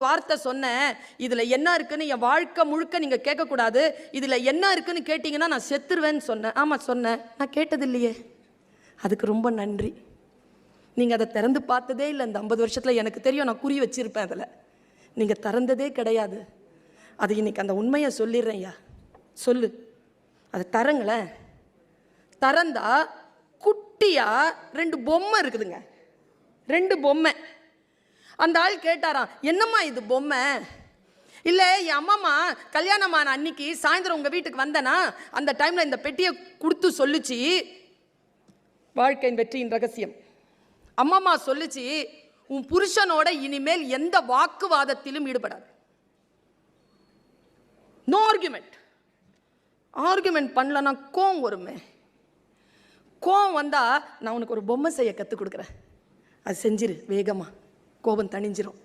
வார்த்தை சொன்னேன் இதில் என்ன இருக்குன்னு என் வாழ்க்கை முழுக்க நீங்கள் கேட்கக்கூடாது. இதில் என்ன இருக்குன்னு கேட்டிங்கன்னா நான் செத்துருவேன்னு சொன்னேன். ஆமாம் சொன்னேன். நான் கேட்டது இல்லையே அதுக்கு ரொம்ப நன்றி. நீங்கள் அதை திறந்து பார்த்ததே இல்லை. இந்த ஐம்பது வருஷத்தில் எனக்கு தெரியும் நான் குறி வச்சிருப்பேன் அதில். நீங்கள் திறந்ததே கிடையாது. அது இன்னைக்கு அந்த உண்மையை சொல்லிடுறேன் ஐயா. சொல்லு. அதை தரங்களேன். திறந்தா குட்டியாக ரெண்டு பொம்மை இருக்குதுங்க. ரெண்டு பொம்மை. அந்த ஆள் கேட்டாராம் என்னம்மா இது பொம்மை? இல்லை என் அம்மாம்மா கல்யாணமான அன்னைக்கு சாயந்தரம் உங்கள் வீட்டுக்கு வந்தேனா அந்த டைமில் இந்த பெட்டியை கொடுத்து சொல்லுச்சு. வாழ்க்கையின் வெற்றியின் ரகசியம். அம்மாம்மா சொல்லுச்சு உன் புருஷனோட இனிமேல் எந்த வாக்குவாதத்திலும் ஈடுபடாது. நோ ஆர்குமெண்ட் ஆர்குமெண்ட் பண்ணலன்னா கோவம் வருமே. கோவம் வந்தால் நான் உனக்கு ஒரு பொம்மை செய்ய கற்றுக் கொடுக்குறேன். அது செஞ்சிரு வேகமாக கோபம் தணிஞ்சிரும்.